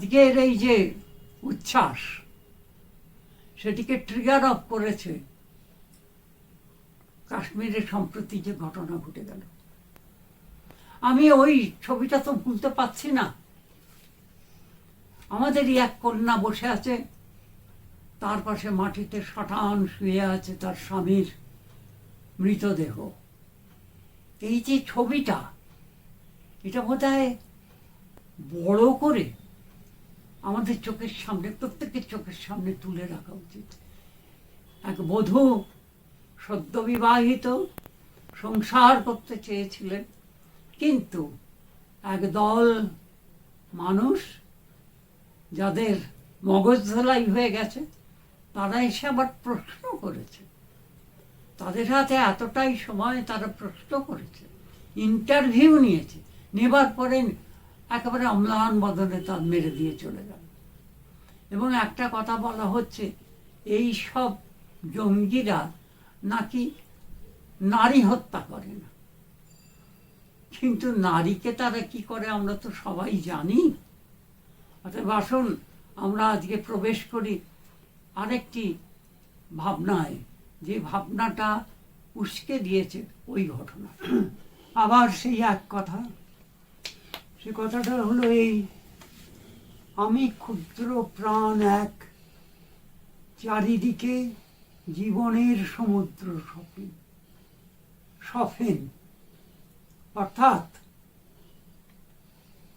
আজকের এই যে উচ্ছ্বাস, সেটিকে ট্রিগার অফ করেছে কাশ্মীরে সম্প্রতি যে ঘটনা ঘটে গেল। আমি ওই ছবিটা তো ভুলতে পারছি না। আমাদেরই এক কন্যা বসে আছে, তার পাশে মাটিতে শটান শুয়ে আছে তার স্বামীর মৃতদেহ। এই যে ছবিটা, এটা বোধ বড় করে আমাদের চোখের সামনে, প্রত্যেকের চোখের সামনে তুলে রাখা উচিত। এক বধূ সদ্য বিবাহিত সংসার করতে চেয়েছিলেন, কিন্তু একদল মানুষ যাদের মগজ ধোলাই হয়ে গেছে, তারা এসে আবার প্রশ্ন করেছে। তাদের হাতে এতটাই সময় তারা প্রশ্ন করেছে, ইন্টারভিউ নিয়েছে, নেবার পরে একেবারে অম্লান বদলে তার মেরে দিয়ে চলে গেল। এবং একটা কথা বলা হচ্ছে, এই সব জঙ্গিরা নাকি নারী হত্যা করে না। কিন্তু নারীকে তারা কি করে আমরা তো সবাই জানি। অতএব আসুন, আমরা আজকে প্রবেশ করি আরেকটি ভাবনায়। যে ভাবনাটা উস্কে দিয়েছে ওই ঘটনা। আবার সেই এক কথা। সে কথাটা হলো এই, আমি ক্ষুদ্র প্রাণ এক, চারিদিকে জীবনের সমুদ্র সফিন সফেন। অর্থাৎ,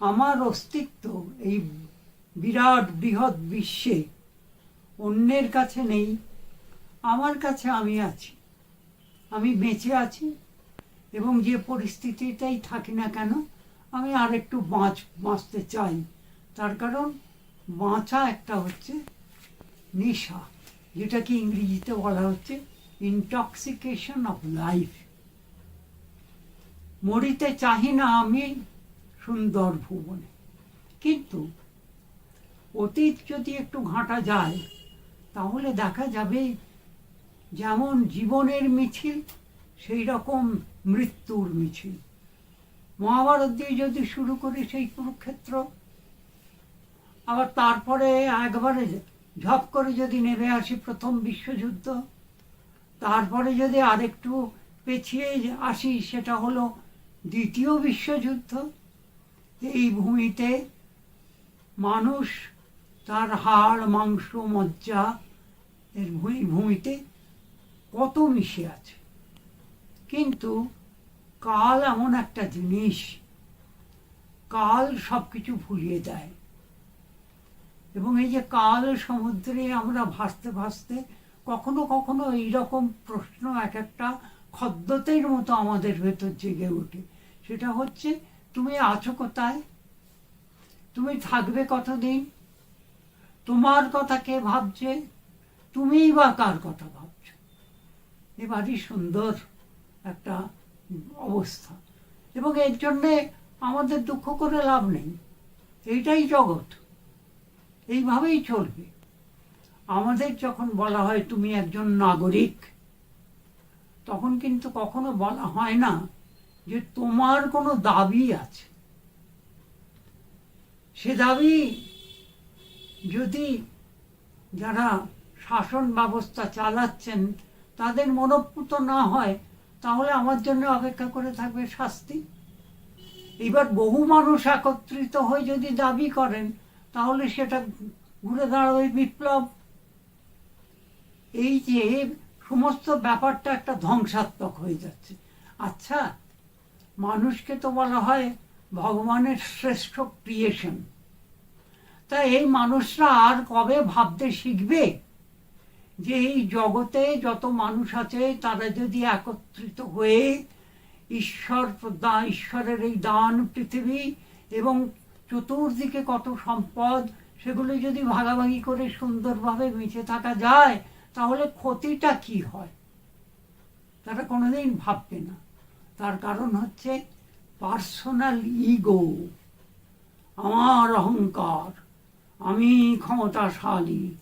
আমার অস্তিত্ব এই বিরাট বৃহৎ বিশ্বে অন্যের কাছে নেই, আমার কাছে আমি আছি, আমি বেঁচে আছি, এবং যে পরিস্থিতিটাই থাকি না কেন আমি আর একটু বাঁচ বাঁচতে চাই। তার কারণ বাঁচা একটা হচ্ছে নেশা, যেটাকে ইংরেজিতে বলা হচ্ছে ইনটক্সিকেশন অফ লাইফ মরিতে চাহি না আমি সুন্দর ভুবনে। কিন্তু অতীত যদি একটু ঘাঁটা যায়, তাহলে দেখা যাবে যেমন জীবনের মিছিল সেই রকম মৃত্যুর মিছিল। মহাভারত দিয়ে যদি শুরু করি সেই কুরুক্ষেত্র, আবার তারপরে একবারে ঝপ করে যদি নেমে আসি প্রথম বিশ্বযুদ্ধ, তারপরে যদি আরেকটু পেছিয়ে আসি সেটা হলো দ্বিতীয় বিশ্বযুদ্ধ, এই ভূমিতে মানুষ তার হাড়, মাংস, মজ্জা, এর ভূমি, ভূমিতে কত মিশে আছে। কিন্তু কাল এমন একটা জিনিস, কাল সব কিছু ভুলিয়ে দেয় এবং এই যে কাল সমুদ্রে আমরা ভাসতে ভাসতে কখনো কখনো এইরকম প্রশ্ন এক একটা খদ্দতের মতো আমাদের ভেতর জেগে ওঠে। সেটা হচ্ছে, তুমি আছো কোথায়? তুমি থাকবে কতদিন? তোমার কথা কে ভাবছে? তুমিই বা কার কথা ভাবছ? এবারই সুন্দর একটা অবস্থা। এবং এর জন্যে আমাদের দুঃখ করে লাভ নেই। এইটাই জগৎ। এইভাবেই চলবে। আমাদের যখন বলা হয় তুমি একজন নাগরিক, তখন কিন্তু কখনো বলা হয় না যে তোমার কোনো দাবি আছে। সে দাবি যদি যারা শাসন ব্যবস্থা চালাচ্ছেন, তাদের মনোপুত না হয় তাহলে আমার জন্য অপেক্ষা করে থাকবে শাস্তি? এবার বহু মানুষ একত্রিত হয়ে যদি দাবি করেন, তাহলে সেটা ঘুরে দাঁড়াবে বিপ্লব। এই যে সমস্ত ব্যাপারটা একটা ধ্বংসাত্মক হয়ে যাচ্ছে। আচ্ছা মানুষকে তো বলা হয় ভগবানের শ্রেষ্ঠ ক্রিয়েশন তা এই মানুষরা আর কবে ভাবতে শিখবে? যে এই জগতে যত মানুষ আছে, তারা যদি একত্রিত হয়ে ঈশ্বর ঈশ্বরের এই দান পৃথিবী এবং চতুর্দিকে কত সম্পদ, সেগুলো যদি ভাগাভাগি করে সুন্দরভাবে বেঁচে থাকা যায়, তাহলে ক্ষতিটা কি হয়? তারা কোনোদিন ভাববে না। তার কারণ হচ্ছে পার্সোনাল ইগো, আমার অহংকার। আমি ক্ষমতাশালী।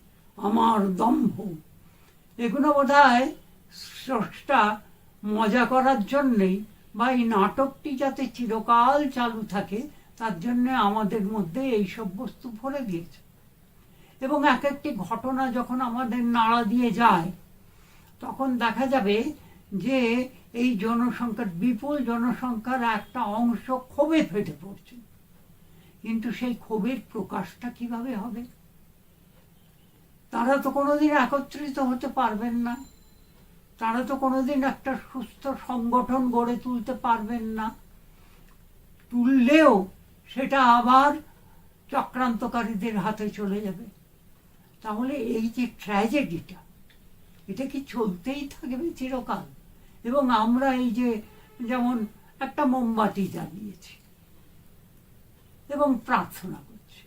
আমার দম্ভ। এগুলো বোধ হয় স্রষ্টা মজা করার জন্যেই বা এই নাটকটি যাতে চিরকাল চালু থাকে, তার জন্য আমাদের মধ্যে এইসব বস্তু ভরে দিয়েছে এবং এক একটি ঘটনা যখন আমাদের নাড়া দিয়ে যায়, তখন দেখা যাবে যে এই জনসংখ্যার, বিপুল জনসংখ্যার একটা অংশ ক্ষোভে ফেটে পড়ছে। কিন্তু সেই ক্ষোভের প্রকাশটা কীভাবে হবে? তারা তো কোনোদিন একত্রিত হতে পারবেন না। তারা তো কোনোদিন একটা সুস্থ সংগঠন গড়ে তুলতে পারবেন না। তুললেও সেটা আবার চক্রান্তকারীদের হাতে চলে যাবে। তাহলে এই যে ট্র্যাজেডিটা এটা কি চলতেই থাকবে চিরকাল? এবং আমরা এই যে যেমন একটা মোমবাতি জ্বালিয়েছি এবং প্রার্থনা করছি,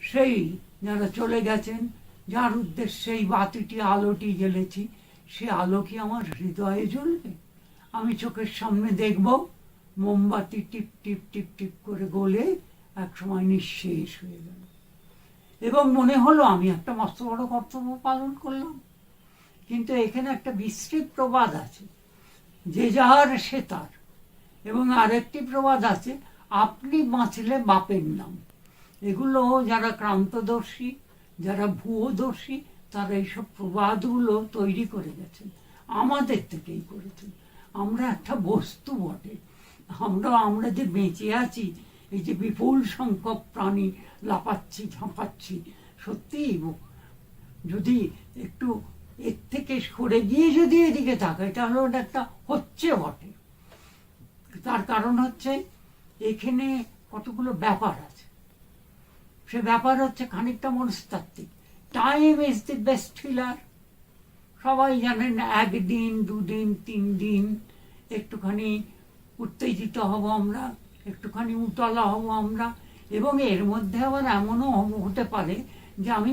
সেই যারা চলে গেছেন, যার উদ্দেশ্যে এই বাতিটি, আলোটি জ্বেলেছি, সে আলো কি আমার হৃদয়ে জ্বলবে? আমি চোখের সামনে দেখব, মোমবাতি টিপ টিপ টিপ টিপ করে গলে একসময় নিঃশেষ হয়ে গেল। এবং মনে হলো আমি একটা মস্ত বড় কর্তব্য পালন করলাম। কিন্তু এখানে একটা বিস্তৃত প্রবাদ আছে। যে যার সে তার। এবং আরেকটি প্রবাদ আছে, আপনি বাঁচলে বাপের নাম। এগুলো যারা ক্রান্তদর্শী, যারা ভুয়োদর্শী, তারা এইসব প্রবাদগুলো তৈরি করে গেছেন। আমাদের থেকেই করেছেন। আমরা একটা বস্তু বটে। আমরা আমরা যে বেঁচে আছি, এই যে বিপুল সংখ্যক প্রাণী লাপাচ্ছি ঝাঁপাচ্ছি, সত্যিই যদি একটু এর থেকে সরে গিয়ে যদি এদিকে তাকাই, তাহলে ওটা একটা হচ্ছে বটে। তার কারণ হচ্ছে, এখানে কতগুলো ব্যাপার আছে। সে ব্যাপার হচ্ছে খানিকটা মনস্তাত্ত্বিক। Time is the best healer সবাই জানেন একদিন, দুদিন তিন দিন একটুখানি উত্তেজিত হব আমরা, একটুখানি উতলা হব আমরা, এবং এর মধ্যে আবার এমনও হতে পারে যে আমি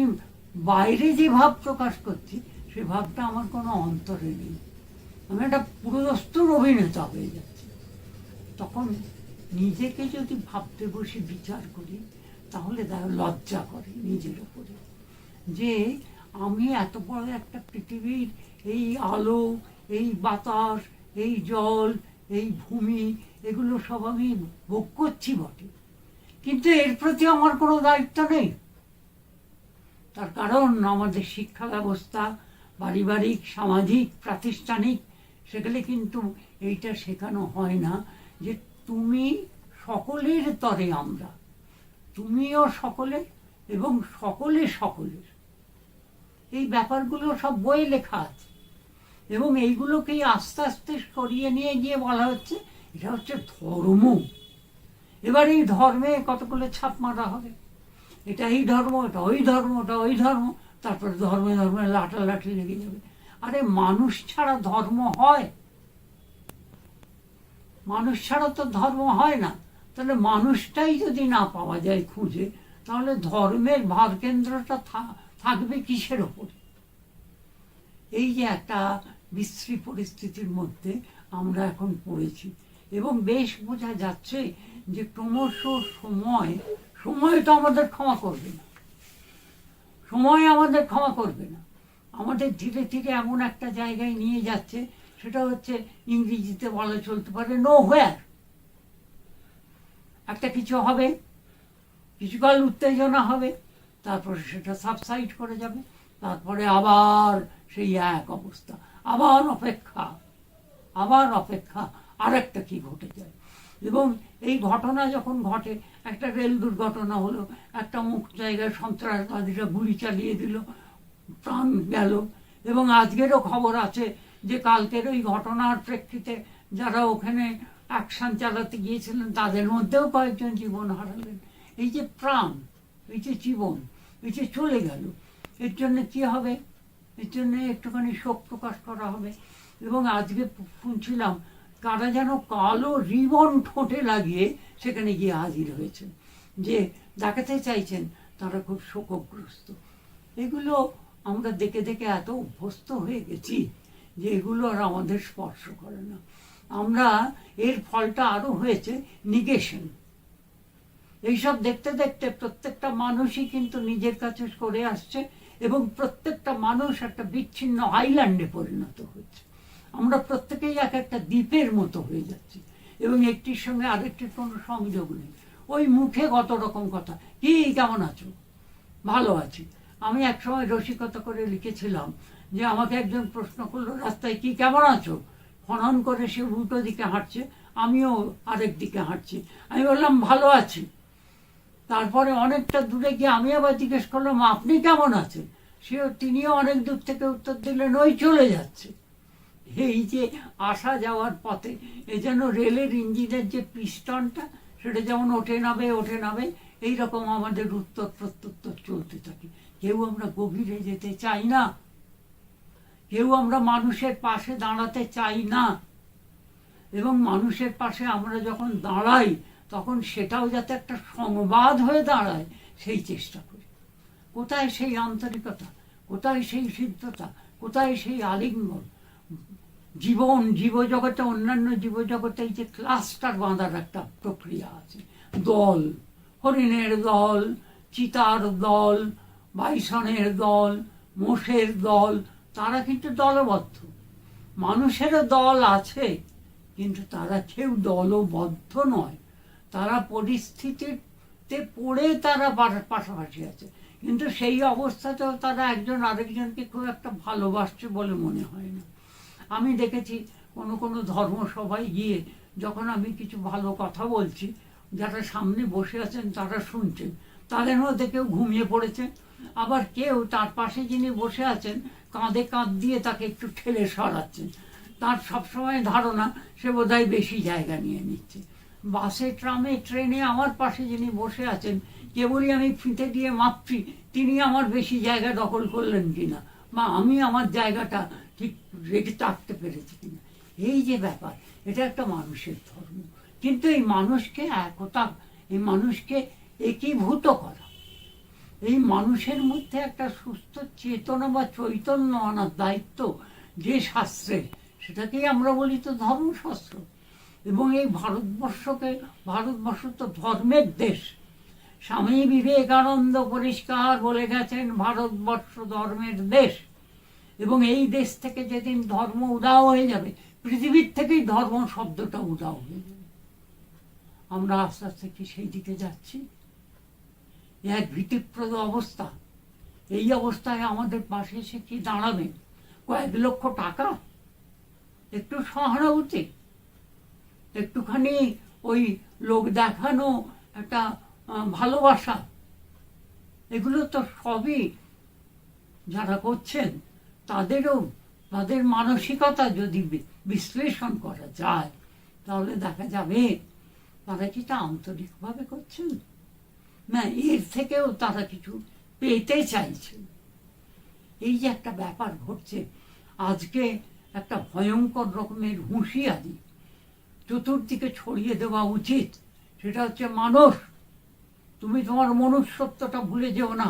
বাইরে যে ভাব প্রকাশ করছি, সে ভাবটা আমার কোনো অন্তরে নেই। আমি একটা পুরোদস্তুর অভিনেতা হয়ে যাচ্ছি। তখন নিজেকে যদি ভাবতে বসে বিচার করি তাহলে লজ্জা করে নিজের উপরে। যে আমি এত বড় একটা পৃথিবীর এই আলো, এই বাতাস, এই জল, এই ভূমি, এগুলো সব আমি ভোগ করছি বটে। কিন্তু এর প্রতি আমার কোনো দায়িত্ব নেই। তার কারণ আমাদের শিক্ষা ব্যবস্থা, পারিবারিক, সামাজিক, প্রাতিষ্ঠানিক সেখানে কিন্তু এইটা শেখানো হয় না যে তুমি সকলের তরে আমরা। তুমিও সকলের এবং সকলে সকলের। এই ব্যাপারগুলো সব বইয়ে লেখা আছে। এবং এইগুলোকেই আস্তে আস্তে সরিয়ে নিয়ে গিয়ে বলা হচ্ছে, এটা হচ্ছে ধর্ম। এবার এই ধর্মে কতগুলো ছাপ মারা হবে? এটা এই ধর্ম, এটা ওই ধর্ম, ওটা ওই ধর্ম, তারপরে ধর্মে ধর্মে লাঠালাঠি লেগে যাবে। আরে মানুষ ছাড়া ধর্ম হয়? মানুষ ছাড়া তো ধর্ম হয় না। তাহলে মানুষটাই যদি না পাওয়া যায় খুঁজে, তাহলে ধর্মের ভারকেন্দ্রটা থাকবে কিসের ওপরে? এই যে একটা বিশ্রী পরিস্থিতির মধ্যে আমরা এখন পড়েছি। এবং বেশ বোঝা যাচ্ছে যে ক্রমশ সময় সময় তো আমাদের ক্ষমা করবে না। সময় আমাদের ক্ষমা করবে না। আমাদের ধীরে ধীরে এমন একটা জায়গায় নিয়ে যাচ্ছে, সেটা হচ্ছে ইংরেজিতে বলা চলতে পারে নো হোয়ার একটা কিছু হবে কিছুকাল উত্তেজনা হবে, তারপরে সেটা সাবসাইড করে যাবে, তারপরে আবার সেই এক অবস্থা, আবার অপেক্ষা আবার অপেক্ষা, আরেকটা কি ঘটে যায়? এবং এই ঘটনা যখন ঘটে, একটা রেল দুর্ঘটনা হলো, একটা মুখ জায়গায় সন্ত্রাসবাদীরা গুলি চালিয়ে দিল, প্রাণ গেল, এবং আজকেরও খবর আছে যে কালকের ওই ঘটনার প্রেক্ষিতে যারা ওখানে অ্যাকশন চালাতে গিয়েছিলেন, তাদের মধ্যেও কয়েকজন জীবন হারালেন। এই যে প্রাণ, এই যে জীবন, এই যে চলে গেল, এর জন্য কি হবে? এর জন্য একটুখানি শোক প্রকাশ করা হবে। এবং আজকে শুনছিলাম, কারা যেন কালো রিবন ঠোঁটে লাগিয়ে সেখানে গিয়ে হাজির হয়েছেন। যে দেখাতে চাইছেন, তারা খুব শোকগ্রস্ত। এগুলো আমরা দেখে দেখে এত অভ্যস্ত হয়ে গেছি যে এগুলো আর আমাদের স্পর্শ করে না। আমরা এর ফলটা আরও হয়েছে নিগেশন এইসব দেখতে দেখতে প্রত্যেকটা মানুষই কিন্তু নিজের কাছে সরে আসছে এবং প্রত্যেকটা মানুষ একটা বিচ্ছিন্ন আইল্যান্ডে পরিণত হচ্ছে। আমরা প্রত্যেকেই এক একটা দ্বীপের মতো হয়ে যাচ্ছি এবং একটির সঙ্গে আরেকটির কোনো সংযোগ নেই। ওই মুখে কত রকম কথা, কি, কেমন আছো? ভালো আছি। আমি একসময় রসিকতা করে লিখেছিলাম যে আমাকে একজন প্রশ্ন করল, রাস্তায় কি, কেমন আছো? খনন করে সে উল্টো দিকে হাঁটছে, আমিও আরেক দিকে হাঁটছি। আমি বললাম, ভালো আছি। তারপরে অনেকটা দূরে গিয়ে আমি আবার জিজ্ঞেস করলাম, আপনি কেমন আছেন? সে তিনিও অনেক দূর থেকে উত্তর দিলেন, ওই চলে যাচ্ছে। এই যে আসা যাওয়ার পথে এ যেন রেলের ইঞ্জিনের যে পিস্টনটা, সেটা যেমন ওঠে নামে ওঠে নামে, এইরকম আমাদের উত্তর প্রত্যুত্তর চলতে থাকে। কেউ আমরা গভীরে যেতে চাই না। কেউ আমরা মানুষের পাশে দাঁড়াতে চাই না। এবং মানুষের পাশে আমরা যখন দাঁড়াই, তখন সেটাও যাতে একটা সংবাদ হয়ে দাঁড়ায়, সেই চেষ্টা করি। কোথায় সেই আন্তরিকতা? কোথায় সেই সিদ্ধতা? কোথায় সেই আলিঙ্গন? জীবন, জীবজগতে, অন্যান্য জীবজগতে যে ক্লাস্টার বাঁধার একটা প্রক্রিয়া আছে। দল, হরিণের দল, চিতার দল, বাইসনের দল, মোষের দল তারা কিন্তু দলবদ্ধ। মানুষেরও দল আছে, কিন্তু তারা কেউ দলবদ্ধ নয়। তারা পরিস্থিতিতে পড়ে তারা পাশাপাশি আছে। কিন্তু সেই অবস্থাতেও তারা একজন আরেকজনকে খুব একটা ভালোবাসছে বলে মনে হয় না। আমি দেখেছি কোনো কোনো ধর্মসভায় গিয়ে যখন আমি কিছু ভালো কথা বলছি, যারা সামনে বসে আছেন তারা শুনছেন। তাদের মধ্যে কেউ ঘুমিয়ে পড়েছে। আবার কেউ তার পাশে যিনি বসে আছেন কাঁধে কাঁধ দিয়ে তাকে একটু ঠেলে সরাচ্ছেন তার সবসময় ধারণা, সে বোধহয় বেশি জায়গা নিয়ে নিচ্ছে। বাসে, ট্রামে, ট্রেনে আমার পাশে যিনি বসে আছেন, কেবলই আমি ফিতে দিয়ে মাপছি, তিনি আমার বেশি জায়গা দখল করলেন কিনা? বা আমি আমার জায়গাটা ঠিক রেখে থাকতে পেরেছি কিনা? এই যে ব্যাপার, এটা একটা মানুষের ধর্ম। কিন্তু এই মানুষকে একতা, এই মানুষকে একীভূত করা। এই মানুষের মধ্যে একটা সুস্থ চেতনা বা চৈতন্য আনার দায়িত্ব যে শাস্ত্রের সেটাকেই আমরা বলি তো ধর্মশাস্ত্র। এবং এই ভারতবর্ষকে, ভারতবর্ষ তো ধর্মের দেশ। স্বামী বিবেকানন্দ পরিষ্কার বলে গেছেন, ভারতবর্ষ ধর্মের দেশ। এবং এই দেশ থেকে যেদিন ধর্ম উদাও হয়ে যাবে, পৃথিবীর থেকেই ধর্ম শব্দটা উদাও হয়ে যাবে। আমরা আস্তে আস্তে কি সেই দিকে যাচ্ছি? এক ভীতিপ্রদ অবস্থা। এই অবস্থায় আমাদের পাশে এসে কি দাঁড়াবে? কয়েক লক্ষ টাকা? একটু সহানুভূতি। একটুখানি ওই লোক দেখানো একটা ভালোবাসা। এগুলো তো সবই যারা করছেন, তাদেরও, তাদের মানসিকতা যদি বিশ্লেষণ করা যায়, তাহলে দেখা যাবে তারা কি তা আন্তরিকভাবে করছেন? না এর থেকেও তারা কিছু পেতে চাইছেন এই যে একটা ব্যাপার ঘটছে, আজকে একটা ভয়ঙ্কর রকমের হুঁশিয়ারি চতুর্দিকে ছড়িয়ে দেওয়া উচিত, সেটা হচ্ছে মানুষ, তুমি তোমার মনুষ্যত্বটা ভুলে যেও না।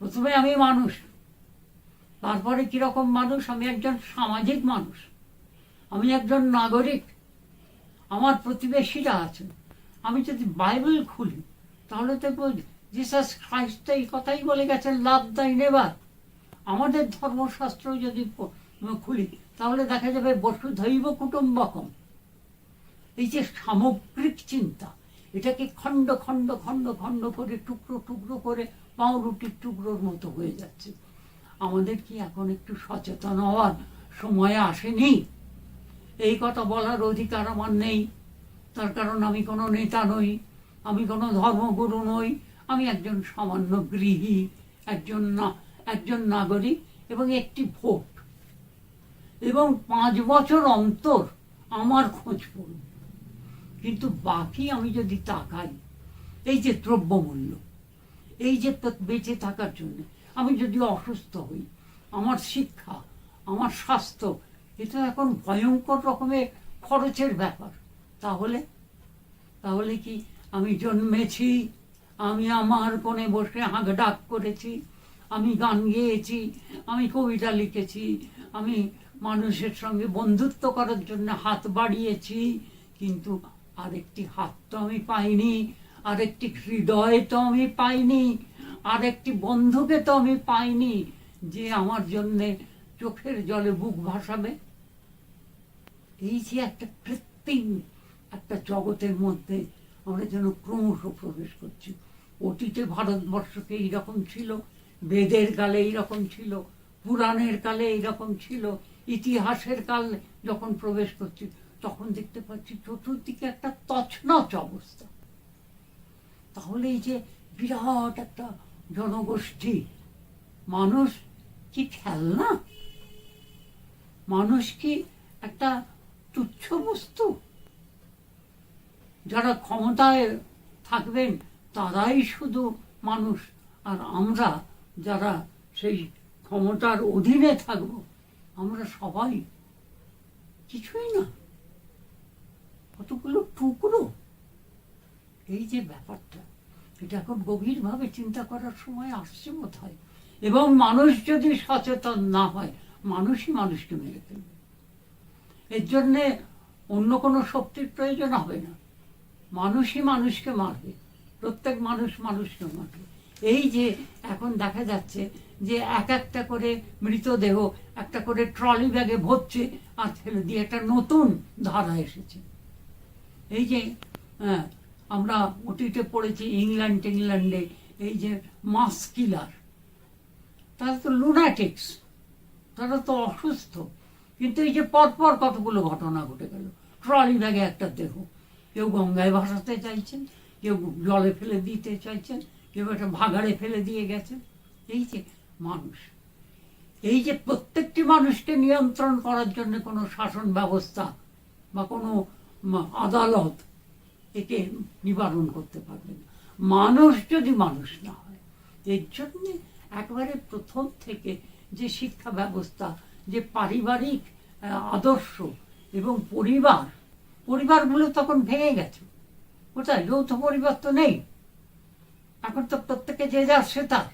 প্রথমে আমি মানুষ, তারপরে কীরকম মানুষ? আমি একজন সামাজিক মানুষ, আমি একজন নাগরিক, আমার প্রতিবেশীরা আছেন। আমি যদি বাইবেল খুলি, তাহলে দেখব জিসাস খ্রাইস্ট এই কথাই বলে গেছেন, লাভ দাই নেবার আমাদের ধর্মশাস্ত্র যদি খুলি, তাহলে দেখা যাবে বসুধৈব কুটুম্বকম। এই যে সামগ্রিক চিন্তা, এটাকে খণ্ড খণ্ড খণ্ড খণ্ড করে, টুকরো টুকরো করে পাউরুটির টুকরোর মতো হয়ে যাচ্ছে। আমাদের কি এখন একটু সচেতন হওয়ার সময় আসেনি? এই কথা বলার অধিকার আমার নেই। তার কারণ আমি কোনো নেতা নই, আমি কোনো ধর্মগুরু নই, আমি একজন সামান্য গৃহী, একজন না, একজন নাগরিক এবং একটি ভোট। এবং পাঁচ বছর অন্তর আমার খোঁজ পড়বে কিন্তু বাকি আমি যদি তাকাই, এই যে দ্রব্যমূল্য, এই যে বেঁচে থাকার জন্য, আমি যদি অসুস্থ হই, আমার শিক্ষা, আমার স্বাস্থ্য, এটা এখন ভয়ঙ্কর রকমের খরচের ব্যাপার। তাহলে? তাহলে কি আমি জন্মেছি? আমি আমার কোণে বসে হাঁক ডাক করেছি। আমি গান গেয়েছি। আমি কবিতা লিখেছি। আমি মানুষের সঙ্গে বন্ধুত্ব করার জন্য হাত বাড়িয়েছি। কিন্তু আরেকটি হাত তো আমি পাইনি। আরেকটি হৃদয় তো আমি পাইনি। আরেকটি বন্ধুকে তো আমি পাইনি। যে আমার জন্যে চোখের জলে বুক ভাসাবে। এই যে একটা কৃত্রিম একটা জগতের মধ্যে আমরা যেন ক্রমশ প্রবেশ করছি। অতীতে ভারতবর্ষকে এইরকম ছিল, বেদের কালে এইরকম ছিল, পুরাণের কালে এইরকম ছিল, ইতিহাসের কাল যখন প্রবেশ করছি, তখন দেখতে পাচ্ছি চতুর্দিকে একটা তছনছ অবস্থা। তাহলে এই যে বিরাট একটা জনগোষ্ঠী, মানুষ কি খেলনা? মানুষ কি একটা তুচ্ছ বস্তু? যারা ক্ষমতায় থাকবেন, তারাই শুধু মানুষ। আর আমরা যারা সেই ক্ষমতার অধীনে থাকব, আমরা সবাই কিছুই না। কতগুলো টুকরো। এই যে ব্যাপারটা, এটা এখন গভীরভাবে চিন্তা করার সময় আসছে হয় এবং মানুষ যদি সচেতন না হয়, মানুষই মানুষকে মেরে ফেলবে। এর জন্যে অন্য কোনো শক্তির প্রয়োজন হবে না। মানুষই মানুষকে মারবে। প্রত্যেক মানুষ মানুষকে মারবে। এই যে এখন দেখা যাচ্ছে যে এক একটা করে মৃতদেহ একটা করে ট্রলি ব্যাগে ভরছে আর ফেলে দিয়ে একটা নতুন ধারা এসেছে। এই যে হ্যাঁ, আমরা অতীতে পড়েছি ইংল্যান্ড ইংল্যান্ডে এই যে মাস কিলার। তারা তো লুনাটিক্স তারা তো অসুস্থ। কিন্তু এই যে পরপর কতগুলো ঘটনা ঘটে গেল। ট্রলি ব্যাগে একটা দেহ কেউ গঙ্গায় ভাসাতে চাইছেন, কেউ জলে ফেলে দিতে চাইছেন, কেউ একটা ভাগাড়ে ফেলে দিয়ে গেছেন। এই যে মানুষ, এই যে প্রত্যেকটি মানুষকে নিয়ন্ত্রণ করার জন্য কোনো শাসন ব্যবস্থা বা কোনো আদালত একে নিবারণ করতে পারবে না। মানুষ যদি মানুষ না হয়, এর জন্যে একবারে প্রথম থেকে যে শিক্ষা ব্যবস্থা, যে পারিবারিক আদর্শ এবং পরিবার পরিবারগুলো তখন ভেঙে গেছে। কোথায়? যৌথ পরিবার তো নেই। এখন তো প্রত্যেকে যে যার সে তার।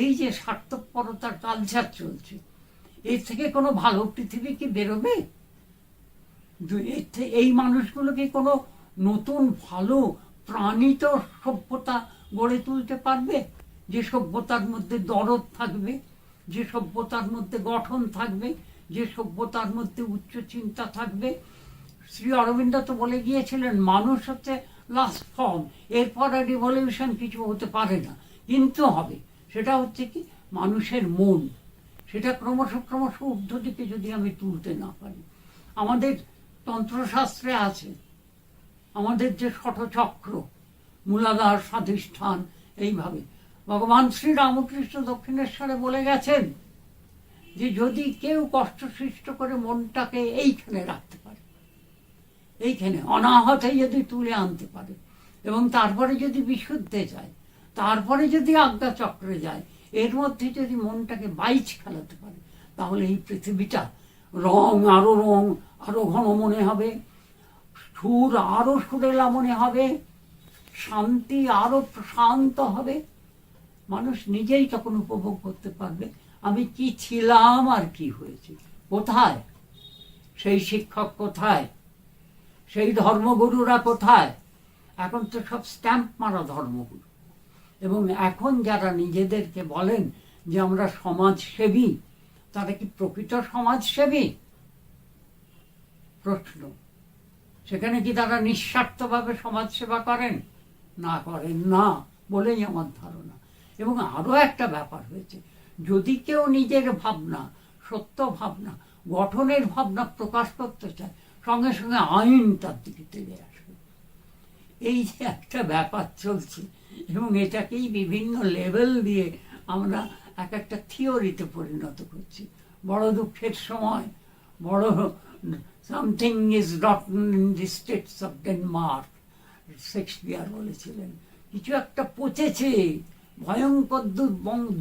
এই যে স্বার্থপরতার কালচার চলছে, এর থেকে কোনো ভালো পৃথিবী কি বেরোবে? এই মানুষগুলো কি কোনো নতুন ভালো প্রাণিত সভ্যতা গড়ে তুলতে পারবে? যে সভ্যতার মধ্যে দরদ থাকবে, যে সভ্যতার মধ্যে গঠন থাকবে, যে সভ্যতার মধ্যে উচ্চ চিন্তা থাকবে শ্রী অরবিন্দ তো বলে গিয়েছিলেন, মানুষ হচ্ছে লাস্ট ফর্ম এরপর আর রিভলিউশন কিছু হতে পারে না। কিন্তু হবে। সেটা হচ্ছে কি? মানুষের মন। সেটা ক্রমশ ক্রমশ ঊর্ধ্ব দিকে যদি আমি তুলতে না পারি। আমাদের তন্ত্রশাস্ত্রে আছে, আমাদের যে শঠচক্র, মূলাধার, স্বাধিষ্ঠান, এইভাবে। ভগবান শ্রী রামকৃষ্ণ দক্ষিণেশ্বরে বলে গেছেন যে, যদি কেউ কষ্ট সৃষ্ট করে মনটাকে এইখানে রাখতে এইখানে অনাহতে যদি তুলে আনতে পারে এবং তারপরে যদি বিশুদ্ধে যায়, তারপরে যদি আজ্ঞা চক্রে যায়, এর মধ্যে যদি মনটাকে বাইচ খেলাতে পারে, তাহলে এই পৃথিবীটা রং আরও রং, আরও ঘন মনে হবে, সুর আরও সুরেলা মনে হবে, শান্তি আরও শান্ত হবে। মানুষ নিজেই তখন উপভোগ করতে পারবে, আমি কি ছিলাম আর কি হয়েছে? কোথায়? সেই শিক্ষক কোথায়? সেই ধর্মগুরুরা কোথায়? এখন তো সব স্ট্যাম্প মারা ধর্মগুরু। এবং এখন যারা নিজেদেরকে বলেন যে আমরা সমাজসেবী, তারা কি প্রকৃত সমাজসেবী? প্রশ্ন। সেখানে কি তারা নিঃস্বার্থভাবে সমাজসেবা করেন? না করেন না, বলেই আমার ধারণা। এবং আরও একটা ব্যাপার হয়েছে, যদি কেউ নিজের ভাবনা, সত্য ভাবনা, গঠনের ভাবনা প্রকাশ করতে চায় সঙ্গে সঙ্গে আইন তার দিকে আসবে। এই যে একটা ব্যাপার চলছে, এবং এটাকেই বিভিন্ন লেভেল দিয়ে আমরা এক একটা থিওরিতে পরিণত করছি। বড় দুঃখের সময়, বড় something is rotten in the states of Denmark, Shakespeare বলেছিলেন। কিছু একটা পচেছে, ভয়ঙ্কর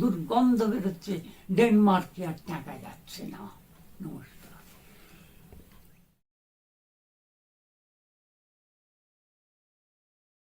দুর্গন্ধ বেরোচ্ছে, ডেনমার্কে আর টাকা যাচ্ছে না। নমস্কার।